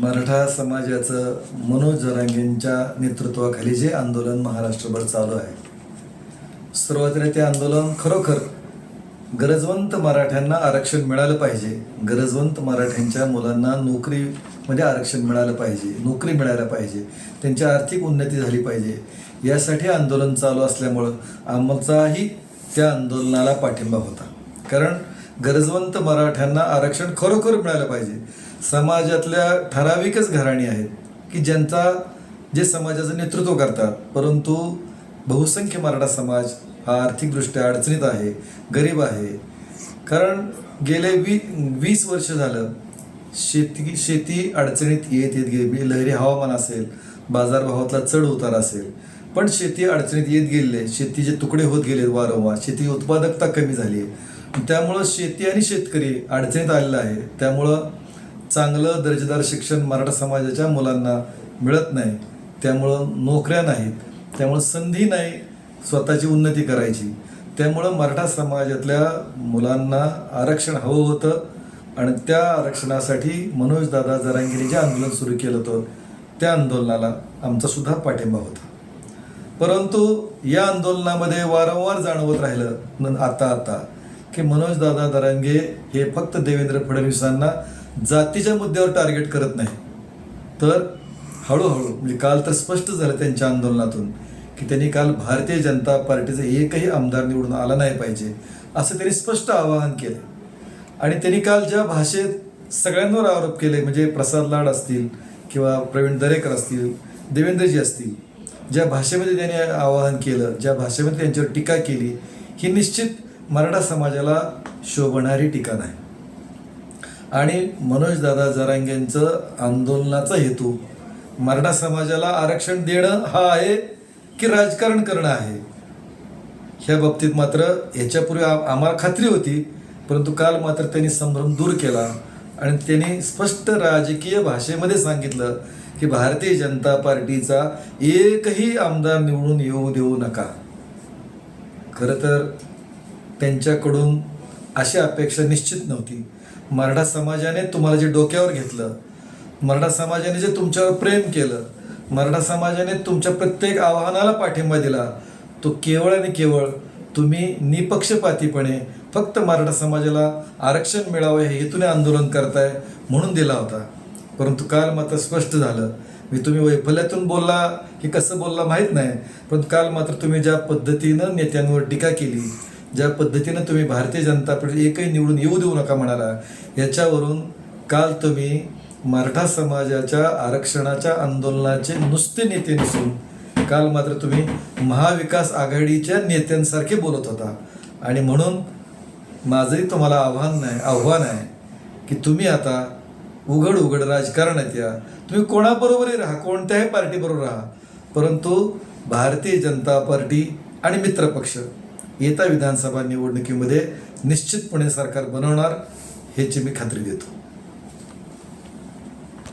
मराठा समाजाचं मनोज जरांगेंच्या नेतृत्वाखाली जे आंदोलन महाराष्ट्रभर चालू आहे सुरुवातीला ते आंदोलन खरोखर गरजवंत मराठ्यांना आरक्षण मिळालं पाहिजे गरजवंत मराठ्यांच्या मुलांना नोकरीमध्ये म्हणजे आरक्षण मिळालं पाहिजे नोकरी मिळायला पाहिजे त्यांची आर्थिक उन्नती झाली पाहिजे यासाठी आंदोलन चालू असल्यामुळं आमचाही त्या आंदोलनाला पाठिंबा होता. कारण गरजवंत मराठ्यांना आरक्षण खरोखर मिळालं पाहिजे. समाजातल्या ठराविकच घराणी आहेत की ज्यांचा जे समाजाचं नेतृत्व करतात. परंतु बहुसंख्य मराठा समाज हा आर्थिकदृष्ट्या अडचणीत आहे गरीब आहे. कारण गेले वी वीस वर्ष झालं शेती शेती अडचणीत येत येत गेली. म्हणजे लहरी हवामान असेल बाजारभावातला चढ उतार असेल. पण शेती अडचणीत येत गेलेले शेतीचे तुकडे होत गेले वारंवार. शेती उत्पादकता कमी झाली आहे. त्यामुळं शेती आणि शेतकरी अडचणीत आलेला आहे. त्यामुळं चांगलं दर्जेदार शिक्षण मराठा समाजाच्या मुलांना मिळत नाही. त्यामुळं नोकऱ्या नाहीत. त्यामुळं संधी नाही स्वतःची उन्नती करायची. त्यामुळं मराठा समाजातल्या मुलांना आरक्षण हवं होतं आणि त्या आरक्षणासाठी मनोजदादा जरांगीने जे आंदोलन सुरू केलं होतं त्या आंदोलनाला आमचा सुद्धा पाठिंबा होता. परंतु या आंदोलनामध्ये वारंवार जाणवत राहिलं न- आता आता. की मनोजदादा दरांगे हे फक्त देवेंद्र फडणवीसांना जातीच्या मुद्द्यावर टार्गेट करत नाही. तर हळूहळू म्हणजे काल तर स्पष्ट झालं त्यांच्या आंदोलनातून की त्यांनी काल भारतीय जनता पार्टीचा एकही आमदार निवडून आला नाही पाहिजे असं त्यांनी स्पष्ट आवाहन केलं. आणि त्यांनी काल ज्या भाषेत सगळ्यांवर आरोप केले म्हणजे प्रसाद लाड असतील किंवा प्रवीण दरेकर असतील देवेंद्रजी असतील ज्या भाषेमध्ये त्यांनी आवाहन केलं ज्या भाषेमध्ये त्यांच्यावर टीका केली ही निश्चित मराठा समाजाला शोभणारी टीका नाही आणि मनोजदादा जरांगेंचं आंदोलनाचा हेतू मराठा समाजाला आरक्षण देणं हा आहे की राजकारण करणं आहे? ह्या बाबतीत मात्र ह्याच्यापूर्वी आम्हाला खात्री होती परंतु काल मात्र त्यांनी संभ्रम दूर केला आणि त्यांनी स्पष्ट राजकीय भाषेमध्ये सांगितलं की भारतीय जनता पार्टीचा एकही आमदार निवडून येऊ देऊ नका. खरं तर त्यांच्याकडून अशी अपेक्षा निश्चित नव्हती. मराठा समाजाने तुम्हाला जे डोक्यावर घेतलं मराठा समाजाने जे तुमच्यावर प्रेम केलं मराठा समाजाने तुमच्या प्रत्येक आव्हानाला पाठिंबा दिला तो केवळ आणि केवळ तुम्ही निपक्षपातीपणे फक्त मराठा समाजाला आरक्षण मिळावं हे हेतूने आंदोलन करताय म्हणून दिला होता. परंतु काल मात्र स्पष्ट झालं. मी तुम्ही वैफल्यातून बोलला की कसं बोलला माहीत नाही परंतु काल मात्र तुम्ही ज्या पद्धतीनं नेत्यांवर टीका केली ज्या पद्धतीनं तुम्ही भारतीय जनता पार्टी एकही निवडून येऊ देऊ नका म्हणाला याच्यावरून काल तुम्ही मराठा समाजाच्या आरक्षणाच्या आंदोलनाचे नुसते नेते नसून काल मात्र तुम्ही महाविकास आघाडीच्या नेत्यांसारखे बोलत होता. आणि म्हणून माझंही तुम्हाला आव्हान नाही आव्हान आहे की तुम्ही आता उघड उघड राजकारणात या. तुम्ही कोणाबरोबरही राहा कोणत्याही पार्टीबरोबर राहा. परंतु भारतीय जनता पार्टी आणि मित्रपक्ष येत्या विधानसभा निवडणुकीमध्ये निश्चितपणे सरकार बनवणार ह्याची मी खात्री देतो.